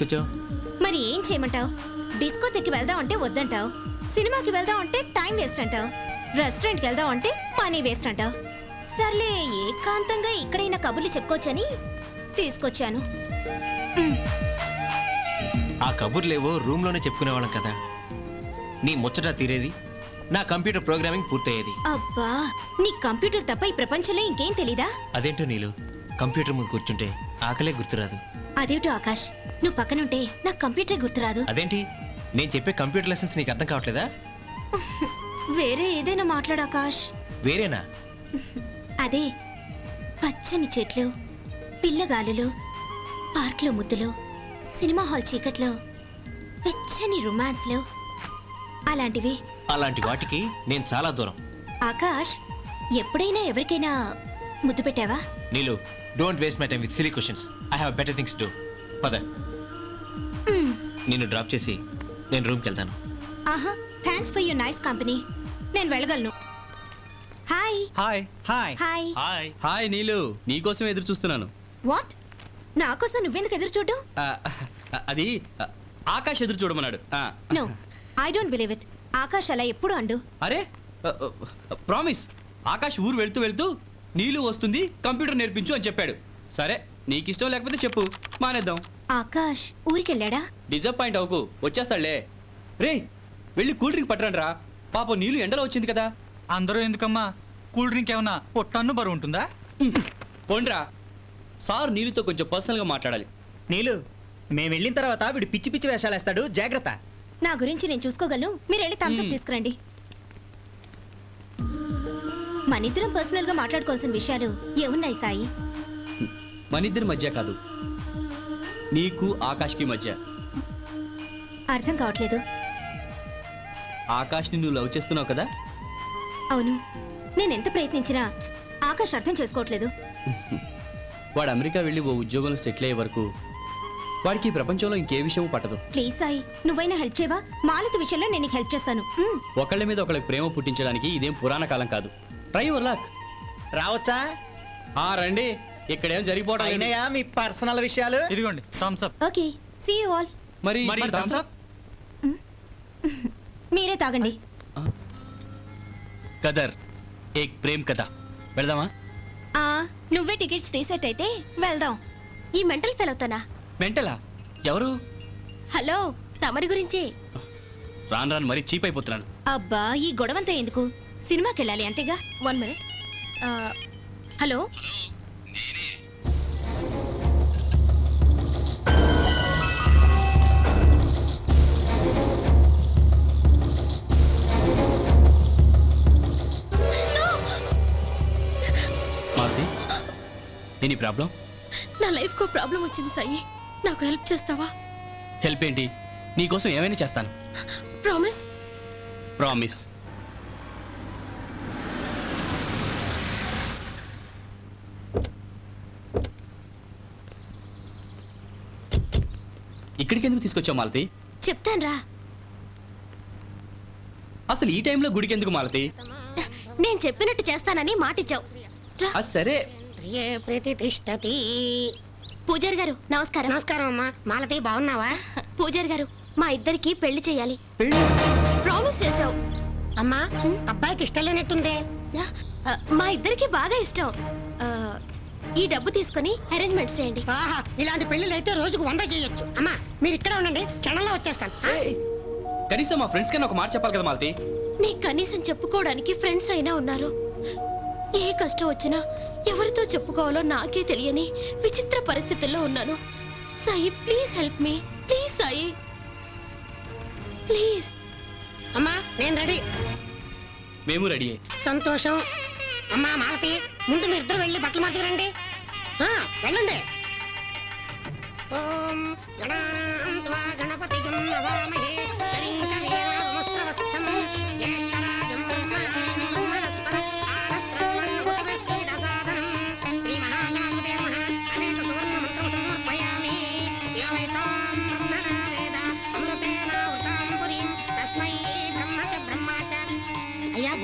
తీసుకొచ్చావు? మరి ఏం చేయమంటావు? డిస్కో తెక్కి వెళ్దాం అంటే వద్దంటావు. సినిమాకి వెళ్దాం అంటే టైం వేస్ట్ అంటావు. రెస్టారెంట్కి వెళ్దాం అంటే మనీ వేస్ట్ అంటావు. సర్లే ఏకాంతంగా ఇక్కడైనా కబుర్లు చెప్పుకోవచ్చని తీసుకొచ్చాను. ఆ కబుర్లేవో రూమ్లోనే చెప్పుకునేవాళ్ళం కదా. నీ ముచ్చట తీరేది? నా కంప్యూటర్ ప్రోగ్రామింగ్ పూర్తయ్యేది. అబ్బా నీ కంప్యూటర్ తప్ప ఈ ప్రపంచంలో ఇంకేం తెలీదా? అదేంటో నీలు? కంప్యూటర్ ముందు కూర్చుంటే ఆకలే గుర్తురాదు. అదేమిటో ఆకాష్? నువ్వు పక్కనుంటే నాకు కంప్యూటర్ గుర్తురాదు. అదేంటి? నేను చెప్పే కంప్యూటర్ లెసన్స్ నీకు అర్థం కావట్లేదా? వేరే ఏదైనా మాట్లాడు ఆకాష్. వేరేనా? అదే పచ్చని చెట్లు పిల్లగాలులు పార్క్లో ముద్దులు సినిమా హాల్ చీకట్లో వెచ్చని రొమాన్స్లు. అలాంటివి. అలాంటి వాటికి నేను చాలా దూరం. ఆకాష్ ఎప్పుడైనా ఎవరికైనా ముద్దు పెట్టావా? Neelu don't waste my time with silly questions I have better things do పద. నిన్ను డ్రాప్ చేసి నేను రూమ్కి వెళ్తాను ఆహా thanks for your nice company నేను వెళ్ళగలను. Hi hi hi hi hi hi Neelu. నీకోసం ఎదురు చూస్తున్నాను. వాట్ నా కోసం నువ్వెందుకు ఎదురు చూడ్డు? ఆ, అది ఆకాష్ ఎదురు చూడమన్నాడు. No I don't believe it Akash అలా ఎప్పుడు అండు? అరే ప్రామిస్ ఆకాష్ ఊరు వెళ్తూ వెళ్తూ నీలు వస్తుంది కంప్యూటర్ నేర్పించు అని చెప్పాడు. సరే నీకు ఇష్టం లేకపోతే చెప్పు. మానేద్దాం. ఆకాష్ ఊరికెళ్ళాడా? డిజపాయింట్ అవ్వకు. వచ్చేస్తాడులే. రే వెళ్ళి కూల్ డ్రింక్ పట్టరండి రా పాపం నీళ్ళు ఎండలో వచ్చింది కదా. అందరూ ఎందుకమ్మా? కూల్ డ్రింక్ ఏమన్నా ఓ టన్ను బరువు ఉంటుందా? పోండ్రా. సార్ నీళ్ళతో కొంచెం పర్సనల్గా మాట్లాడాలి. నీలు మేము వెళ్ళిన తర్వాత వీడు పిచ్చి పిచ్చి వేషాలు వేస్తాడు జాగ్రత్త. నా గురించి నేను చూసుకోగలను. మీరు వెళ్ళి థమ్స్అప్. తీసుకురండి. మనిద్దరం పర్సనల్గా మాట్లాడుకోవాల్సిన విషయాలు ఏమున్నాయి సాయి? మనిద్దరి మధ్య కాదు. నీకు ఆకాష్కి మధ్య. అర్థం కావట్లేదు. ఆకాష్ని నువ్వు లవ్ చేస్తున్నావు కదా? అవును. నేను ఎంత ప్రయత్నించినా ఆకాష్ అర్థం చేసుకోవట్లేదు. వాడు అమెరికా వెళ్ళి ఓ ఉద్యోగంలో సెటిల్ అయ్యే వరకు వాడికి ఈ ప్రపంచంలో ఇంకే విషయం పట్టదు. ప్లీజ్ సాయి నువ్వైనా హెల్ప్ చేయవా? మాలతి విషయంలో నేను నీకు హెల్ప్ చేస్తాను. ఒకళ్ళ మీద ఒకళ్ళకి ప్రేమ పుట్టించడానికి ఇదేం పురాణ కాలం కాదు. ట్రై యువర్ లక్ రావచ్చా? ఆ రండి. ఇక్కడేం జరిగిపోవడం లేదు. అయినయా మీ పర్సనల్ విషయాలు? ఇదిగోండి thumbs up okay see you all మరి మరి మరి థమ్స్ thumbs అప్ మీరే తాగండి? కదర్ ఏక్ ప్రేమ్ కథ. వెళదామా? ఆ నువ్వే టికెట్స్ తీసేటైతే వెళ్దాం. ఈ మెంటల్ ఫెల్ అవుతానా? మెంటలా? ఎవరు? హలో తమరి గురించి. రాను రాను మరీ చీప్ అయిపోతున్నాను. అబ్బా ఈ గొడవంతా ఎందుకు? సినిమాకి వెళ్ళాలి అంతేగా one minute hello. Any problem? నా లైఫ్ కో ప్రాబ్లం వచ్చింది సాయి. నాకు హెల్ప్ చేస్తావా? హెల్ప్ ఏంటి? నీకోసం ఏమైనా చేస్తాను. ప్రామిస్. ప్రామిస్. ఇక్కడికి ఎందుకు తీసుకొచ్చావు మాలతి? చెప్తాను రా. అసలు ఈ టైంలో గుడికి ఎందుకు మాలతి? నేను చెప్పినట్టు చేస్తానని మాటిచ్చావు. సరే. ప్రియే ప్రతిష్టతి. పూజారి గారు నమస్కారం. నమస్కారం అమ్మా. మాలతి బాగున్నావా? పూజారి గారు మా ఇద్దరికి పెళ్ళి చేయాలి. ప్రామిస్ చేసావు అమ్మా అబ్బాయికి ఇష్టం లేనట్టుందే. మా ఇద్దరికి బాగా ఇష్టం. ఈ డబ్బు తీసుకొని అరేంజ్మెంట్స్ చేయండి. ఆహా ఇలాంటి పెళ్ళిళ్ళు అయితే రోజుకు వంద చేయొచ్చు. అమ్మా మీరు ఇక్కడ ఉండండి క్షణంలో వచ్చేస్తాను? కనీసం మా ఫ్రెండ్స్ కన్నా ఒక మాట చెప్పాలి కదా మాలతి? నీ కనీసం చెప్పుకోవడానికి ఫ్రెండ్స్ అయినా ఉన్నారు. ఏ కష్టం వచ్చినా ఎవరితో చెప్పుకోవాలో నాకే తెలియని విచిత్ర పరిస్థితుల్లో ఉన్నాను. Sai please help me. Please Sai. Please. అమ్మా నేను రెడీ. మేము రెడీ సంతోషం. అమ్మా మాలతి ముందు మీరు ఇద్దరు వెళ్ళి బట్టలు మార్చుకురండి వెళ్ళండి. ఓం గణానాం త్వా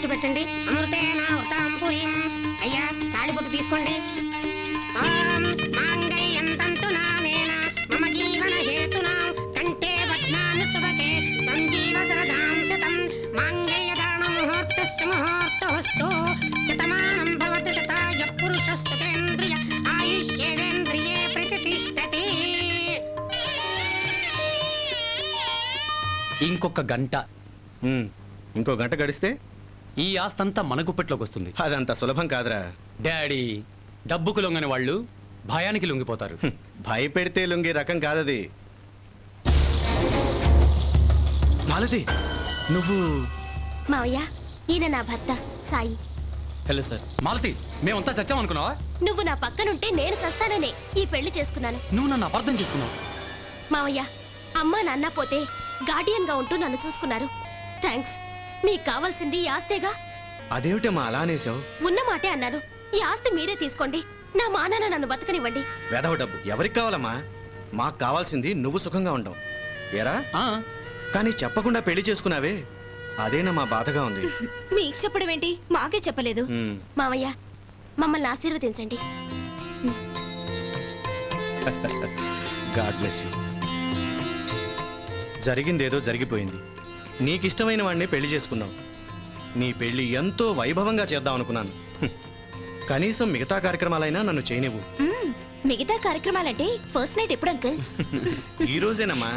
గుర్తుపెట్టండి. అమృతేనా వృతాం పురీం. అయ్యా తాళిబొట్టు తీసుకోండి. ఇంకొక గంట. ఇంకో గంట గడిస్తే? ఈ ఆస్తంతా మన గుప్పెట్లోకి వస్తుంది అదంత సులభం కాదురా. డాడీ డబ్బుకు లొంగని వాళ్ళు భయానికి లొంగిపోతారు. భయపెడితే లొంగే రకం కాదది. మాలతి నువ్వు మావయ్య ఈయన నా భర్త సాయి. Hello sir. మాలతి మేమంతా చచ్చామనుకున్నావా? నువ్వు నా పక్కనుంటే నేను చస్తాననే ఈ పెళ్ళి చేసుకున్నాను. నువ్వు నన్ను అపార్థం చేసుకున్నావు. మావయ్య అమ్మ నాన్న పోతే గార్డియన్గా ఉంటూ నన్ను చూసుకున్నారు. థ్యాంక్స్. మీకు కావాల్సింది ఈ ఆస్తేగా? అదేమిటమ్మా అలా అనేసావు ఉన్న మాటే అన్నాను. ఈ ఆస్తి మీరే తీసుకోండి. నా మానాన్న నన్ను బతకనివ్వండి. వెధవ డబ్బు. ఎవరికి కావాలమ్మా? మాకు కావాల్సింది నువ్వు సుఖంగా ఉండవు. ఎరా ఆ, కానీ చెప్పకుండా పెళ్ళి చేసుకున్నావే? అదేనా మా బాధగా ఉంది. మీకు చెప్పడం ఏంటి? మాకే చెప్పలేదు. ఉమ్, మావయ్య మమ్మల్ని ఆశీర్వదించండి. God bless you. జరిగిందేదో జరిగిపోయింది. నీకిష్టమైన వాడిని పెళ్ళి చేసుకున్నావు నీ పెళ్ళి ఎంతో వైభవంగా చేద్దాం అనుకున్నాను. కనీసం మిగతా కార్యక్రమాలైనా నన్ను చేయనివ్వు. మిగతా కార్యక్రమాలంటే ఫస్ట్ నైట్ ఎప్పుడు అంకుల్ ఈ రోజేనమ్మా.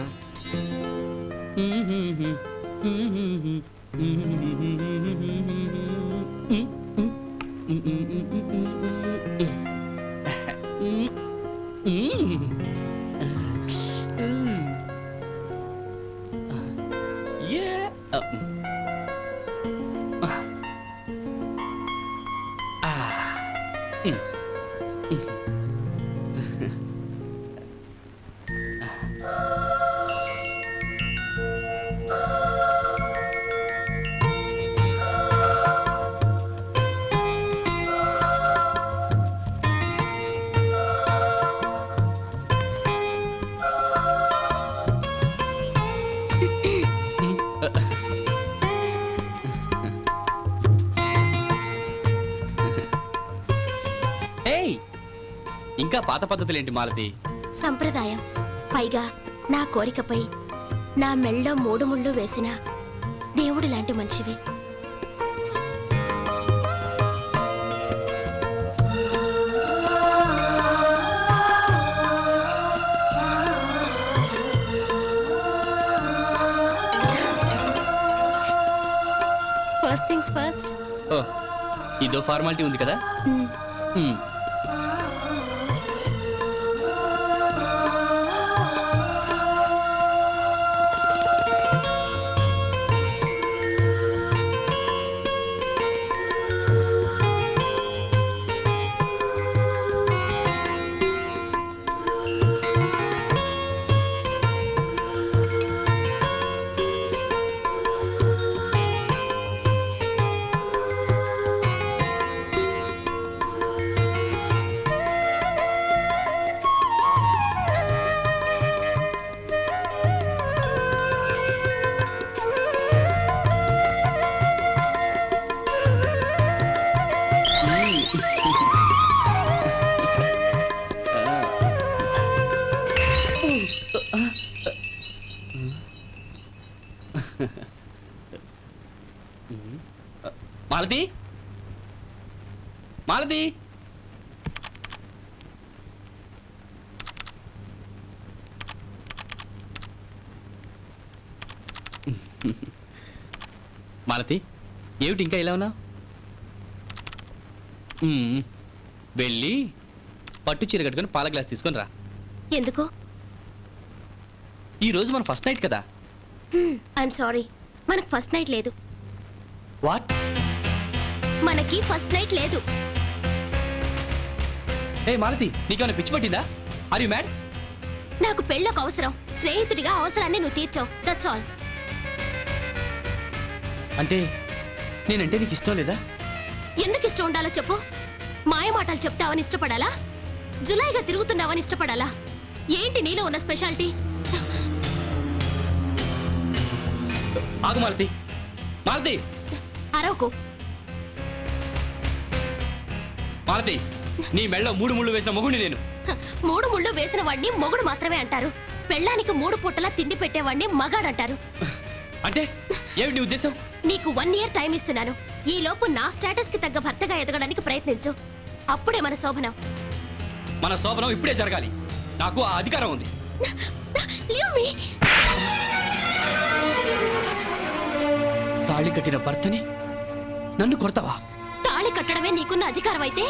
ఏయ్! ఇంకా పాత పద్ధతులేంటి మాలతి? సంప్రదాయం. పైగా నా కోరికపై నా మెళ్ళో మూడు ముళ్ళు వేసిన దేవుడు లాంటి మనిషివి. ఫస్ట్ థింగ్స్ ఫస్ట్ ఓ ఇదో ఫార్మాలిటీ ఉంది కదా? మ్మ్. మాలతి? మాలతి? మాలతి ఏమిటి ఇంకా ఇలా ఉన్నావు? మ్మ్. వెళ్ళి పట్టు చీర కట్టుకొని పాల గ్లాస్ తీసుకొని రా. ఎందుకు? ఈ రోజు మన ఫస్ట్ నైట్ కదా? ఐఎమ్ సారీ మనకు ఫస్ట్ నైట్ లేదు. వాట్ మనకి ఫస్ట్ నైట్ లేదు. ఏ మాలతి నీకేమైనా పిచ్చి పట్టిందా? ఆర్ యు మ్యాడ్ నాకు పెళ్ళొక అవసరం. స్నేహితుడిగా అవసరాన్ని నువ్వు తీర్చావు. దట్స్ ఆల్ అంటే నేనంటే నీకు ఇష్టం లేదా? ఎందుకు ఇష్టం ఉండాలో చెప్పు. మాయ మాటలు చెప్తావని ఇష్టపడాలా? జులైగా తిరుగుతున్నావని ఇష్టపడాలా? ఏంటి నీలో ఉన్న స్పెషాలిటీ? ఆగు మాలతి మాలతి అరవకు. మాలతి నీ మెళ్ళో మూడు ముళ్ళు వేసిన మొగుడిని నేను. మూడు ముళ్ళు వేసిన వాడిని మొగుడు మాత్రమే అంటారు. పెళ్ళానికి మూడు పూటలా తిండి పెట్టేవాడిని మగాడంటారు అంటే ఏమిటి నీ ఉద్దేశం? నీకు వన్ ఇయర్ టైం ఇస్తున్నాను. ఈ లోపు నా స్టేటస్కి తగ్గ భర్తగా ఎదగడానికి ప్రయత్నించు. అప్పుడే మన శోభనం. మన శోభనం ఇప్పుడే జరగాలి. నాకు ఆ అధికారం ఉంది. తాళి కట్టిన భర్తని నన్ను కొడతావా? తాళి కట్టడమే నీకున్న అధికారం అయితే